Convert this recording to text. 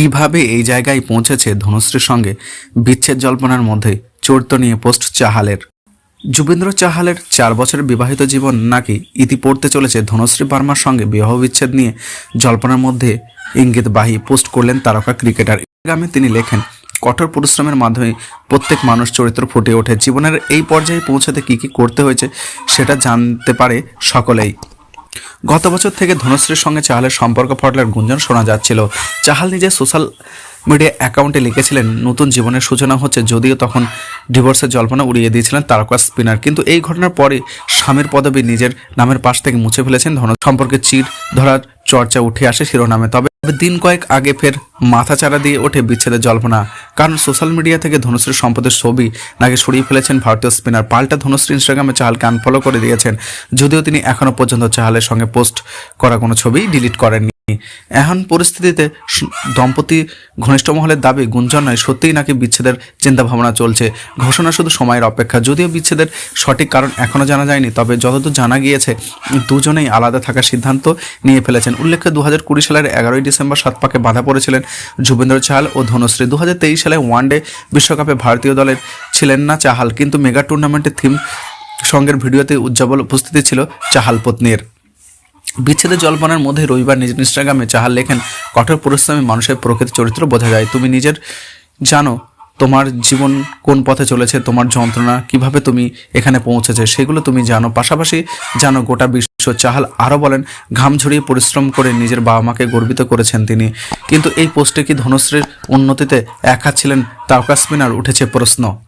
কীভাবে এই জায়গায় পৌঁছেছে ধনুশ্রীর সঙ্গে বিচ্ছেদ জল্পনার মধ্যে চরিত্র নিয়ে পোস্ট চাহালের? যুবেন্দ্র চাহালের চার বছরের বিবাহিত জীবন নাকি ইতি পড়তে চলেছে ধনশ্রী বার্মার সঙ্গে বিবাহ বিচ্ছেদ নিয়ে জল্পনার মধ্যে ইঙ্গিত ইঙ্গিতবাহী পোস্ট করলেন তারকা ক্রিকেটার। গ্রামে তিনি লেখেন, কঠোর পরিশ্রমের মাধ্যমে প্রত্যেক মানুষ চরিত্র ফুটে ওঠে। জীবনের এই পর্যায়ে পৌঁছাতে কী কী করতে হয়েছে সেটা জানতে পারে সকলেই। গত বছর থেকে ধনশ্রীর সঙ্গে চাহালের সম্পর্ক ফটলার গুঞ্জন শোনা যাচ্ছিল। চাহাল নিজে সোশ্যাল মিডিয়া অ্যাকাউন্টে লিখেছিলেন, নতুন জীবনের সূচনা হচ্ছে যদিও তখন ডিভোর্সের জল্পনা উড়িয়ে দিয়েছিলেন তারকা স্পিনার। কিন্তু এই ঘটনার পরে স্বামীর পদবী নিজের নামের পাশ থেকে মুছে ফেলেছেন ধন সম্পর্কে চির ধরার চর্চা উঠে আসে শিরোনামে, তবে দিন কয়েক আগে ফের মাথাচাড়া দিয়ে ওঠে বিচ্ছেদের জল্পনা। কারণ সোশ্যাল মিডিয়া থেকে ধনুশ্রী সম্পদের ছবি নাকি সরিয়ে ফেলেছেন ভারতীয় স্পিনার, পাল্টা ধনুশ্রী ইনস্টাগ্রামে চাহালকে আনফলো করে দিয়েছেন। যদিও তিনি এখনও পর্যন্ত চাহালের সঙ্গে পোস্ট করা কোনো ছবি ডিলিট করেননি। এখন পরিস্থিতিতে দম্পতি ঘনিষ্ঠ মহলের দাবি, গুঞ্জন নয়, সত্যিই নাকি বিচ্ছেদের চিন্তাভাবনা চলছে? ঘোষণা শুধু সময়ের অপেক্ষা। যদিও বিচ্ছেদের সঠিক কারণ এখনও জানা যায়নি, তবে যতদূর জানা গিয়েছে, দুজনেই আলাদা থাকার সিদ্ধান্ত নিয়ে ফেলেছেন। উল্লেখ্য দু হাজার কুড়ি সালের এগারোই ডিসেম্বর সাত পাকে বাধা পড়েছিলেন যুবেন্দ্র চাহাল ও ধনুশ্রী। দু হাজার তেইশ সালে ওয়ানডে বিশ্বকাপে ভারতীয় দলের ছিলেন না চাহাল, কিন্তু মেগা টুর্নামেন্টের থিম সঙ্গের ভিডিওতে উজ্জ্বল উপস্থিতি ছিল চাহাল পত্নীর। বিচ্ছেদের জল্পনার মধ্যে রবিবার নিজের ইনস্টাগ্রামে চাহাল লেখেন কঠোর পরিশ্রমে মানুষের প্রকৃত চরিত্র বোঝা যায়। তুমি নিজের জানো তোমার জীবন কোন পথে চলেছে, তোমার যন্ত্রণা কীভাবে তুমি এখানে পৌঁছেছে, সেগুলো তুমি জানো। পাশাপাশি জানো গোটা বিশ্ব চাহাল আরও বলেন, ঘাম ঝরিয়ে পরিশ্রম করে নিজের বাবা মাকে গর্বিত করেছেন তিনি। কিন্তু এই পোস্টে কি ধনুশ্রীর উন্নতিতে একা ছিলেন তারকা স্পিনার? উঠেছে প্রশ্ন।